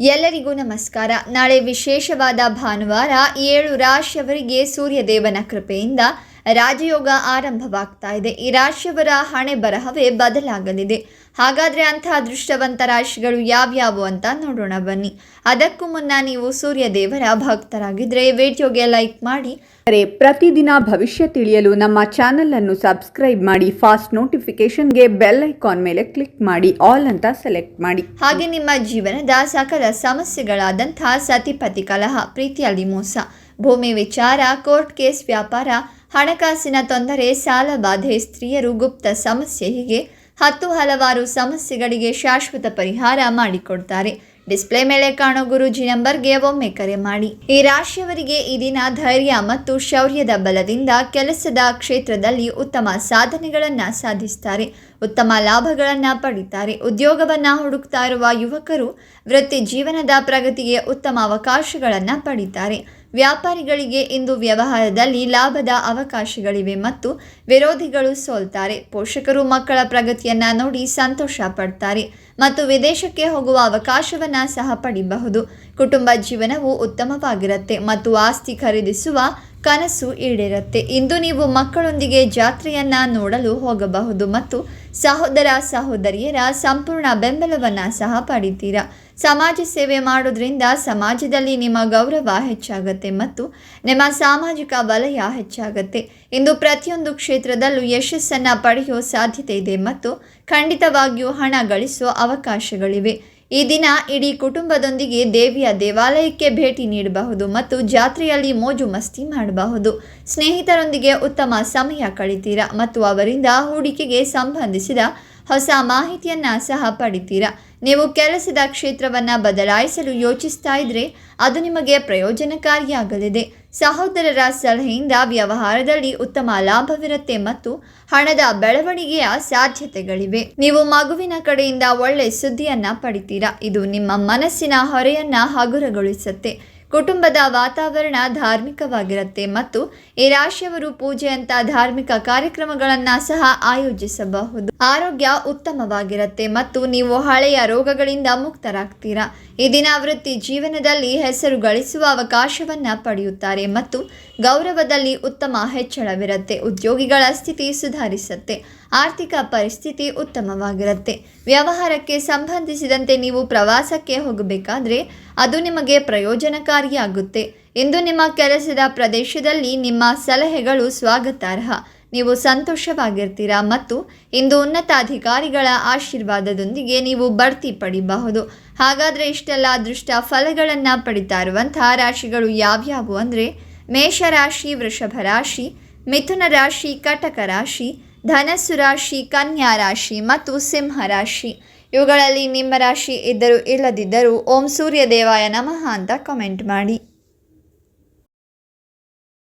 ಎಲ್ಲರಿಗೂ ನಮಸ್ಕಾರ. ನಾಳೆ ವಿಶೇಷವಾದ ಭಾನುವಾರ ಏಳು ರಾಶಿಯವರಿಗೆ ಸೂರ್ಯದೇವನ ಕೃಪೆಯಿಂದ ರಾಜಯೋಗ ಆರಂಭವಾಗ್ತಾ ಇದೆ. ಈ ರಾಶಿಯವರ ಹಣೆ ಬರಹವೇ ಬದಲಾಗಲಿದೆ. ಹಾಗಾದರೆ ಅಂಥ ಅದೃಷ್ಟವಂತ ರಾಶಿಗಳು ಯಾವ್ಯಾವು ಅಂತ ನೋಡೋಣ ಬನ್ನಿ. ಅದಕ್ಕೂ ಮುನ್ನ ನೀವು ಸೂರ್ಯದೇವರ ಭಕ್ತರಾಗಿದ್ದರೆ ವಿಡಿಯೋಗೆ ಲೈಕ್ ಮಾಡಿ. ಅರೆ ಪ್ರತಿದಿನ ಭವಿಷ್ಯ ತಿಳಿಯಲು ನಮ್ಮ ಚಾನೆಲ್ ಅನ್ನು ಸಬ್ಸ್ಕ್ರೈಬ್ ಮಾಡಿ ಫಾಸ್ಟ್ ನೋಟಿಫಿಕೇಶನ್ಗೆ ಬೆಲ್ ಐಕಾನ್ ಮೇಲೆ ಕ್ಲಿಕ್ ಮಾಡಿ ಆಲ್ ಅಂತ ಸೆಲೆಕ್ಟ್ ಮಾಡಿ. ಹಾಗೆ ನಿಮ್ಮ ಜೀವನದ ಸಕಲ ಸಮಸ್ಯೆಗಳಾದಂತಹ ಸತಿಪತಿ ಕಲಹ ಪ್ರೀತಿಯಲ್ಲಿ ಮೋಸ ಭೂಮಿ ವಿಚಾರ ಕೋರ್ಟ್ ಕೇಸ್ ವ್ಯಾಪಾರ ಹಣಕಾಸಿನ ತೊಂದರೆ, ಸಾಲ ಬಾಧೆ, ಸ್ತ್ರೀಯರು ಗುಪ್ತ ಸಮಸ್ಯೆ, ಹೀಗೆ ಹತ್ತು ಹಲವಾರು ಸಮಸ್ಯೆಗಳಿಗೆ ಶಾಶ್ವತ ಪರಿಹಾರ ಮಾಡಿಕೊಡ್ತಾರೆ. ಡಿಸ್ಪ್ಲೇ ಮೇಲೆ ಕಾಣೋ ಗುರೂಜಿ ನಂಬರ್ಗೆ ಒಮ್ಮೆ ಕರೆ ಮಾಡಿ. ಈ ರಾಶಿಯವರಿಗೆ ಈ ದಿನ ಧೈರ್ಯ ಮತ್ತು ಶೌರ್ಯದ ಬಲದಿಂದ ಕೆಲಸದ ಕ್ಷೇತ್ರದಲ್ಲಿ ಉತ್ತಮ ಸಾಧನೆಗಳನ್ನು ಸಾಧಿಸ್ತಾರೆ. ಉತ್ತಮ ಲಾಭಗಳನ್ನು ಪಡಿತಾರೆ. ಉದ್ಯೋಗವನ್ನು ಹುಡುಕ್ತಾ ಯುವಕರು ವೃತ್ತಿ ಜೀವನದ ಪ್ರಗತಿಗೆ ಉತ್ತಮ ಅವಕಾಶಗಳನ್ನು ಪಡಿತಾರೆ. ವ್ಯಾಪಾರಿಗಳಿಗೆ ಇಂದು ವ್ಯವಹಾರದಲ್ಲಿ ಲಾಭದ ಅವಕಾಶಗಳಿವೆ ಮತ್ತು ವಿರೋಧಿಗಳು ಸೋಲ್ತಾರೆ. ಪೋಷಕರು ಮಕ್ಕಳ ಪ್ರಗತಿಯನ್ನು ನೋಡಿ ಸಂತೋಷ ಪಡ್ತಾರೆ ಮತ್ತು ವಿದೇಶಕ್ಕೆ ಹೋಗುವ ಅವಕಾಶವನ್ನು ಸಹ ಪಡಿಬಹುದು. ಕುಟುಂಬ ಜೀವನವು ಉತ್ತಮವಾಗಿರುತ್ತೆ ಮತ್ತು ಆಸ್ತಿ ಖರೀದಿಸುವ ಕನಸು ಈಡೇರುತ್ತೆ. ಇಂದು ನೀವು ಮಕ್ಕಳೊಂದಿಗೆ ಜಾತ್ರೆಯನ್ನ ನೋಡಲು ಹೋಗಬಹುದು ಮತ್ತು ಸಹೋದರ ಸಹೋದರಿಯರ ಸಂಪೂರ್ಣ ಬೆಂಬಲವನ್ನು ಸಹ ಪಡಿತೀರಾ? ಸಮಾಜ ಸೇವೆ ಮಾಡೋದ್ರಿಂದ ಸಮಾಜದಲ್ಲಿ ನಿಮ್ಮ ಗೌರವ ಹೆಚ್ಚಾಗತ್ತೆ ಮತ್ತು ನಿಮ್ಮ ಸಾಮಾಜಿಕ ವಲಯ ಹೆಚ್ಚಾಗತ್ತೆ. ಇಂದು ಪ್ರತಿಯೊಂದು ಕ್ಷೇತ್ರದಲ್ಲೂ ಯಶಸ್ಸನ್ನು ಪಡೆಯುವ ಸಾಧ್ಯತೆ ಇದೆ ಮತ್ತು ಖಂಡಿತವಾಗಿಯೂ ಹಣ ಗಳಿಸುವ ಅವಕಾಶಗಳಿವೆ. ಈ ದಿನ ಇಡೀ ಕುಟುಂಬದೊಂದಿಗೆ ದೇವಿಯ ದೇವಾಲಯಕ್ಕೆ ಭೇಟಿ ನೀಡಬಹುದು ಮತ್ತು ಜಾತ್ರೆಯಲ್ಲಿ ಮೋಜು ಮಸ್ತಿ ಮಾಡಬಹುದು. ಸ್ನೇಹಿತರೊಂದಿಗೆ ಉತ್ತಮ ಸಮಯ ಕಳಿತೀರಾ ಮತ್ತು ಅವರಿಂದ ಹೂಡಿಕೆಗೆ ಸಂಬಂಧಿಸಿದ ಹೊಸ ಮಾಹಿತಿಯನ್ನು ಸಹ ಪಡಿತೀರಾ? ನೀವು ಕೆಲಸದ ಕ್ಷೇತ್ರವನ್ನು ಬದಲಾಯಿಸಲು ಯೋಚಿಸ್ತಾ ಇದ್ರೆ ಅದು ನಿಮಗೆ ಪ್ರಯೋಜನಕಾರಿಯಾಗಲಿದೆ. ಸಹೋದರರ ಸಲಹೆಯಿಂದ ವ್ಯವಹಾರದಲ್ಲಿ ಉತ್ತಮ ಲಾಭವಿರುತ್ತೆ ಮತ್ತು ಹಣದ ಬೆಳವಣಿಗೆಯ ಸಾಧ್ಯತೆಗಳಿವೆ. ನೀವು ಮಗುವಿನ ಕಡೆಯಿಂದ ಒಳ್ಳೆ ಸುದ್ದಿಯನ್ನ ಪಡಿತೀರಾ? ಇದು ನಿಮ್ಮ ಮನಸ್ಸಿನ ಹೊರೆಯನ್ನ ಹಗುರಗೊಳಿಸುತ್ತೆ. ಕುಟುಂಬದ ವಾತಾವರಣ ಧಾರ್ಮಿಕವಾಗಿರುತ್ತೆ ಮತ್ತು ಈ ರಾಶಿಯವರು ಪೂಜೆಯಂತ ಧಾರ್ಮಿಕ ಕಾರ್ಯಕ್ರಮಗಳನ್ನು ಸಹ ಆಯೋಜಿಸಬಹುದು. ಆರೋಗ್ಯ ಉತ್ತಮವಾಗಿರುತ್ತೆ ಮತ್ತು ನೀವು ಹಳೆಯ ರೋಗಗಳಿಂದ ಮುಕ್ತರಾಗ್ತೀರಾ. ಈ ದಿನ ವೃತ್ತಿ ಜೀವನದಲ್ಲಿ ಹೆಸರು ಗಳಿಸುವ ಅವಕಾಶವನ್ನು ಪಡೆಯುತ್ತಾರೆ ಮತ್ತು ಗೌರವದಲ್ಲಿ ಉತ್ತಮ ಹೆಚ್ಚಳವಿರುತ್ತೆ. ಉದ್ಯೋಗಿಗಳ ಸ್ಥಿತಿ ಸುಧಾರಿಸುತ್ತೆ. ಆರ್ಥಿಕ ಪರಿಸ್ಥಿತಿ ಉತ್ತಮವಾಗಿರುತ್ತೆ. ವ್ಯವಹಾರಕ್ಕೆ ಸಂಬಂಧಿಸಿದಂತೆ ನೀವು ಪ್ರವಾಸಕ್ಕೆ ಹೋಗಬೇಕಾದ್ರೆ ಅದು ನಿಮಗೆ ಪ್ರಯೋಜನಕಾರಿಯಾಗುತ್ತೆ. ಇಂದು ನಿಮ್ಮ ಕೆಲಸದ ಪ್ರದೇಶದಲ್ಲಿ ನಿಮ್ಮ ಸಲಹೆಗಳು ಸ್ವಾಗತಾರ್ಹ. ನೀವು ಸಂತೋಷವಾಗಿರ್ತೀರಾ ಮತ್ತು ಇಂದು ಉನ್ನತ ಅಧಿಕಾರಿಗಳ ಆಶೀರ್ವಾದದೊಂದಿಗೆ ನೀವು ಬಡ್ತಿ ಪಡಿಬಹುದು. ಹಾಗಾದರೆ ಇಷ್ಟೆಲ್ಲ ಅದೃಷ್ಟ ಫಲಗಳನ್ನು ಪಡಿತಾ ಇರುವಂತಹ ರಾಶಿಗಳು ಯಾವ್ಯಾವು ಅಂದರೆ ಮೇಷರಾಶಿ ವೃಷಭ ರಾಶಿ, ಮಿಥುನ ರಾಶಿ, ಕಟಕ ರಾಶಿ, ಧನಸ್ಸು ರಾಶಿ, ಕನ್ಯಾ ರಾಶಿ ಮತ್ತು ಸಿಂಹ ರಾಶಿ. ಇವುಗಳಲ್ಲಿ ನಿಮ್ಮ ರಾಶಿ ಇದ್ದರೂ ಇಲ್ಲದಿದ್ದರೂ ಓಂ ಸೂರ್ಯ ದೇವಾಯ ನಮಃ ಅಂತ ಕಮೆಂಟ್ ಮಾಡಿ.